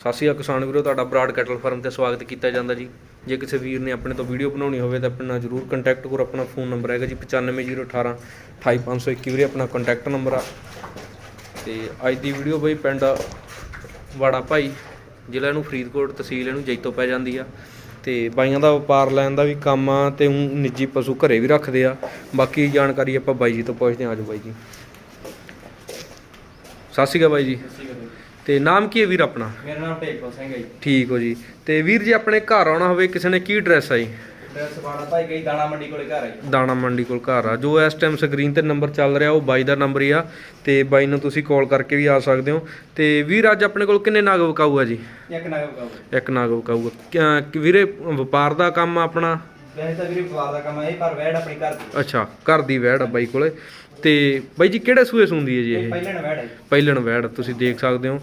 ਸਤਿ ਸ਼੍ਰੀ ਅਕਾਲ ਕਿਸਾਨ ਵੀਰੋ, ਤੁਹਾਡਾ ਬਰਾਡ ਕੈਟਲ ਫਾਰਮ ਤੇ ਸਵਾਗਤ ਕੀਤਾ ਜਾਂਦਾ ਜੀ। ਜੇ ਕਿਸੇ ਵੀਰ ਨੇ ਆਪਣੇ ਤੋਂ ਵੀਡੀਓ ਬਣਾਉਣੀ ਹੋਵੇ ਤਾਂ ਆਪਣੇ ਨਾਲ ਜਰੂਰ ਕੰਟੈਕਟ ਕਰੋ ਆਪਣਾ ਫੋਨ ਨੰਬਰ ਹੈਗਾ ਜੀ 95018 28521 ਵੀਰੇ, ਆਪਣਾ ਕੰਟੈਕਟ ਨੰਬਰ ਆ। ਤੇ ਅੱਜ ਦੀ ਵੀਡੀਓ ਬਈ ਪਿੰਡ ਵਾੜਾ ਭਾਈ, ਜ਼ਿਲ੍ਹਾ ਨੂੰ ਫਰੀਦਕੋਟ ਤਹਿਸੀਲ ਇਹਨੂੰ ਜੈਤੋ ਪੈ ਜਾਂਦੀ ਆ। ਤੇ ਬਾਈਆਂ ਦਾ ਵਪਾਰ ਲੈਣ ਦਾ ਵੀ ਕੰਮ ਆ ਤੇ ਊਂ ਨਿੱਜੀ ਪਸ਼ੂ ਘਰੇ ਵੀ ਰੱਖਦੇ ਆ। ਬਾਕੀ ਜਾਣਕਾਰੀ ਆਪਾਂ ਬਾਈ ਜੀ ਤੋਂ ਪੁੱਛਦੇ ਹਾਂ। ਆਜੋ ਬਾਈ ਜੀ। ਸਤਿ ਸ਼੍ਰੀ ਅਕਾਲ ਬਾਈ ਜੀ। ਤੇ ਨਾਮ ਕੀ ਹੈ ਵੀਰ ਆਪਣਾ? ਮੇਰਾ ਨਾਮ ਟੇਕਪਾਲ ਸਿੰਘ ਹੈ ਜੀ। ਠੀਕ ਹੋ ਜੀ। ਤੇ ਵੀਰ ਜੀ ਆਪਣੇ ਘਰ ਆਉਣਾ ਹੋਵੇ ਕਿਸੇ ਨੇ ਕੀ ਐਡਰੈਸ ਆ ਜੀ? ਡਰੈਸ ਬਾੜਾ ਭਾਈ ਗਈ ਦਾਣਾ ਮੰਡੀ ਕੋਲੇ ਘਰ ਹੈ ਜੀ। ਦਾਣਾ ਮੰਡੀ ਕੋਲ ਘਰ ਆ। ਜੋ ਇਸ ਟਾਈਮ ਸਕਰੀਨ ਤੇ ਨੰਬਰ ਚੱਲ ਰਿਹਾ ਉਹ ਬਾਈ ਦਾ ਨੰਬਰ ਹੀ ਆ। ਤੇ ਬਾਈ ਨੂੰ ਤੁਸੀਂ ਕਾਲ ਕਰਕੇ ਵੀ ਆ ਸਕਦੇ ਹੋ। ਤੇ ਵੀਰ ਅੱਜ ਆਪਣੇ ਕੋਲ ਕਿੰਨੇ ਨਾਗ ਵਿਕਾਊ ਆ ਜੀ? ਇੱਕ ਨਗਰ ਕਾਉ ਇੱਕ ਨਾਗ ਵਿਕਾਊ ਆ। ਕਿ- ਵੀਰੇ ਵਪਾਰ ਦਾ ਕੰਮ ਆ ਆਪਣਾ? ਵੈਸੇ ਤਾਂ ਵੀਰੇ ਵਪਾਰ ਦਾ ਕੰਮ ਹੈ ਇਹ ਪਰ ਵੈੜ ਆਪਣੀ ਘਰ ਦੀ। ਅੱਛਾ ਘਰ ਦੀ ਵੈੜ ਆ ਬਾਈ ਕੋਲੇ। ਤੇ ਬਾਈ ਜੀ ਕਿਹੜੇ ਸੂਏ ਸੁੰਦੀ ਹੈ ਜੀ ਇਹ ਇਹ? ਪਹਿਲੇ ਨੇ ਵੈੜ ਹੈ ਜੀ। ਪਹਿਲਣ ਵੈੜ ਤੁਸੀਂ ਦੇਖ ਸਕਦੇ ਹੋ।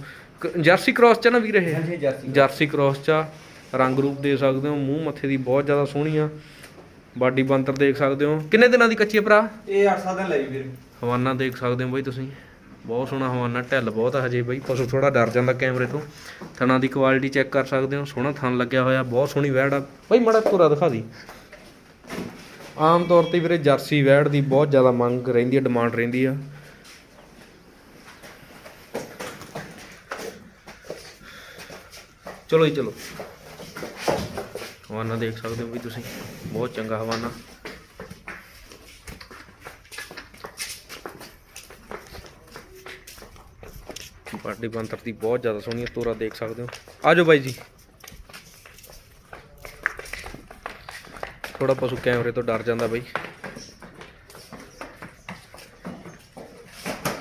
ਜਰਸੀ ਕ੍ਰਾਸ ਚ ਨਾ ਵੀਰ ਇਹ? ਹਾਂਜੀ ਜਰਸੀ ਜਰਸੀ ਕ੍ਰਾਸ ਚ। ਰੰਗ ਰੂਪ ਦੇ ਸਕਦੇ ਹੋ ਮੂੰਹ ਮੱਥੇ ਦੀ ਬਹੁਤ ਜ਼ਿਆਦਾ ਸੋਹਣੀ ਆ। ਬਾਡੀ ਬੰਤਰ ਦੇਖ ਸਕਦੇ ਹੋ। ਕਿੰਨੇ ਦਿਨਾਂ ਦੀ ਕੱਚੀ ਆ ਭਰਾ? ਇਹ 8-7 ਦਿਨ ਲਈ ਵੀਰੇ। ਹਵਾਨਾ ਦੇਖ ਸਕਦੇ ਹੋ ਬਾਈ ਤੁਸੀਂ। ਬਹੁਤ ਸੋਹਣਾ ਹਵਾਨਾ ਢਿੱਲ ਬਹੁਤ ਆ ਹਜੇ ਬਾਈ। ਪਸ਼ੂ ਥੋੜਾ ਡਰ ਜਾਂਦਾ ਕੈਮਰੇ ਤੋਂ। ਥਣਾ ਦੀ ਕੁਆਲਿਟੀ ਚੈੱਕ ਕਰ ਸਕਦੇ ਹੋ। ਸੋਹਣਾ ਥਣ ਲੱਗਿਆ ਹੋਇਆ ਬਹੁਤ ਸੋਹਣੀ ਵੈੜ ਆ। ਬਾਈ ਮੜਾ ਤੁਰਾ ਦਿਖਾ ਦੀ। ਆਮ ਤੌਰ ਤੇ ਵੀਰੇ ਜਰਸੀ ਵੈੜ ਦੀ ਬਹੁਤ ਜ਼ਿਆਦਾ ਮੰਗ ਰਹਿੰਦੀ ਹੈ ਡਿਮਾਂਡ ਰਹਿੰਦੀ ਆ। ਚਲੋ ਜੀ, ਚਲੋ। ਹਵਾਨਾ ਦੇਖ ਸਕਦੇ ਹੋ ਵੀ ਤੁਸੀਂ। ਬਹੁਤ ਚੰਗਾ ਹਵਾਨਾ। ਬਾਡੀ ਬੰਤਰ ਦੀ ਬਹੁਤ ਜ਼ਿਆਦਾ ਸੋਹਣੀ ਹੈ, ਤੋਰਾ ਦੇਖ ਸਕਦੇ ਹੋ। ਆਜੋ ਬਾਈ ਜੀ। ਥੋੜਾ ਪਸ਼ੂ ਕੈਮਰੇ ਤੋਂ ਡਰ ਜਾਂਦਾ ਬਾਈ।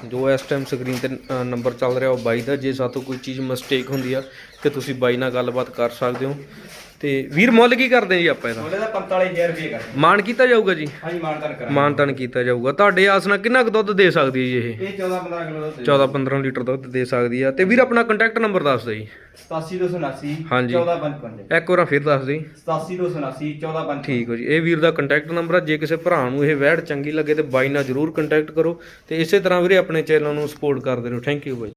ਜੋ ਇਸ ਟਾਈਮ ਸਕਰੀਨ ਤੇ ਨੰਬਰ ਚੱਲ ਰਿਹਾ ਉਹ ਬਾਈ ਦਾ, ਜੇ ਸਾਤੋਂ ਕੋਈ ਚੀਜ਼ ਮਿਸਟੇਕ ਹੁੰਦੀ ਆ ਤੇ ਤੁਸੀਂ ਬਾਈ ਨਾਲ ਗੱਲਬਾਤ ਕਰ ਸਕਦੇ ਹੋ। ਤੇ ਵੀਰ ਮੁੱਲ ਕੀ ਕਰਦੇ ਜੀ ਆਪਾਂ ਇਹਦਾ? ਉਹਦੇ ਦਾ 45000 ਰੁਪਏ ਕਰ ਮਾਨ ਕੀਤਾ ਜਾਊਗਾ ਜੀ? ਹਾਂਜੀ ਮਾਨਤਨ ਕਰਾਂ ਮਾਨਤਨ ਕੀਤਾ ਜਾਊਗਾ। ਤੁਹਾਡੇ ਆਸ ਨਾਲ ਕਿੰਨਾ ਕੁ ਦੁੱਧ ਦੇ ਸਕਦੀ ਜੀ ਇਹ? ਇਹ 14-15 ਕਿਲੋ ਦਾ 14 15 ਲੀਟਰ ਦੁੱਧ ਦੇ ਸਕਦੀ ਆ। ਤੇ ਵੀਰ ਆਪਣਾ ਕੰਟੈਕਟ ਨੰਬਰ ਦੱਸ ਦਿਓ ਜੀ। 87279 ਹਾਂਜੀ। 1455 ਇੱਕ ਵਾਰ ਫਿਰ ਦੱਸ ਦਿਓ ਜੀ। 87279 1455 ਠੀਕ ਹੋ ਜੀ। ਇਹ ਵੀਰ ਦਾ ਕੰਟੈਕਟ ਨੰਬਰ ਆ। ਜੇ ਕਿਸੇ ਭਰਾ ਨੂੰ ਇਹ ਵੈੜ ਚੰਗੀ ਲੱਗੇ ਤੇ ਬਾਈ ਨਾਲ ਜਰੂਰ ਕੰਟੈਕਟ ਕਰੋ। ਤੇ ਇਸੇ ਤਰ੍ਹਾਂ ਵੀਰੇ ਆਪਣੇ ਚੈਨਲ ਨੂੰ ਸਪੋਰਟ ਕਰਦੇ ਰਹੋ। Thank you bye.